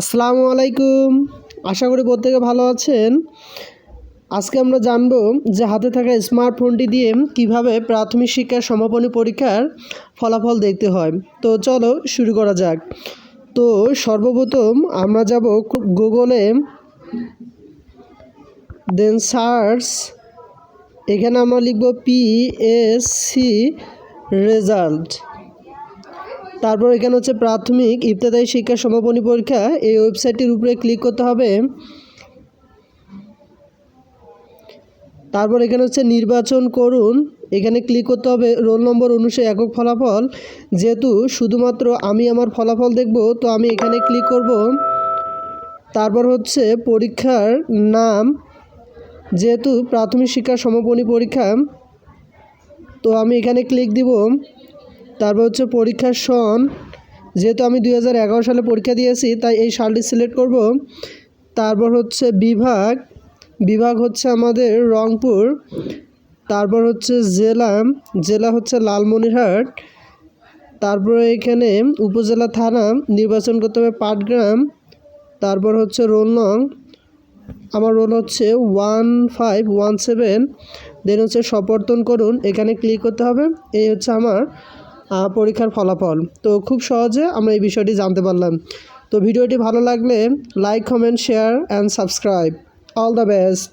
আসসালামু আলাইকুম। আশা করি প্রত্যেকে ভালো আছেন। আজকে আমরা জানব যে হাতে থাকা স্মার্টফোনটি দিয়ে কীভাবে প্রাথমিক শিক্ষার সমাপনী পরীক্ষার ফলাফল দেখতে হয়। তো চলো শুরু করা যাক। তো সর্বপ্রথম আমরা যাব গুগলে দেন সার্চ। এখানে আমরা লিখব পি এস সি রেজাল্ট। তারপর এখানে হচ্ছে প্রাথমিক ইবতদায়ী শিক্ষা সমাপনী পরীক্ষা। এই ওয়েবসাইটটির উপরে ক্লিক করতে হবে। তারপর এখানে হচ্ছে নির্বাচন করুন। এখানে ক্লিক করতে হবে রোল নম্বর অনুসারে একক ফলাফল। যেহেতু শুধুমাত্র আমি আমার ফলাফল দেখব, তো আমি এখানে ক্লিক করব। তারপর হচ্ছে পরীক্ষার নাম। যেহেতু প্রাথমিক শিক্ষা সমাপনী পরীক্ষা, তো আমি এখানে ক্লিক দিব। তারপর হচ্ছে পরীক্ষার সন, যেহেতু আমি দু হাজার এগারো সালে পরীক্ষা দিয়েছি, তাই এই সালটি সিলেক্ট করব। তারপর হচ্ছে বিভাগ বিভাগ হচ্ছে আমাদের রংপুর, তারপর হচ্ছে জেলা জেলা হচ্ছে লালমনিরহাট, তারপরে এখানে উপজেলা থানা, নির্বাচন করতে হবে পাটগ্রাম, তারপর হচ্ছে রোল নং, আমার রোল হচ্ছে one five one seven, then হচ্ছে সমর্থন করুন, এখানে ক্লিক করতে হবে, এই হচ্ছে আমার পরীক্ষার ফলাফল। তো খুব সহজে আমরা এই বিষয়টি জানতে পারলাম। তো ভিডিওটি ভালো লাগলে like comment share and subscribe all the best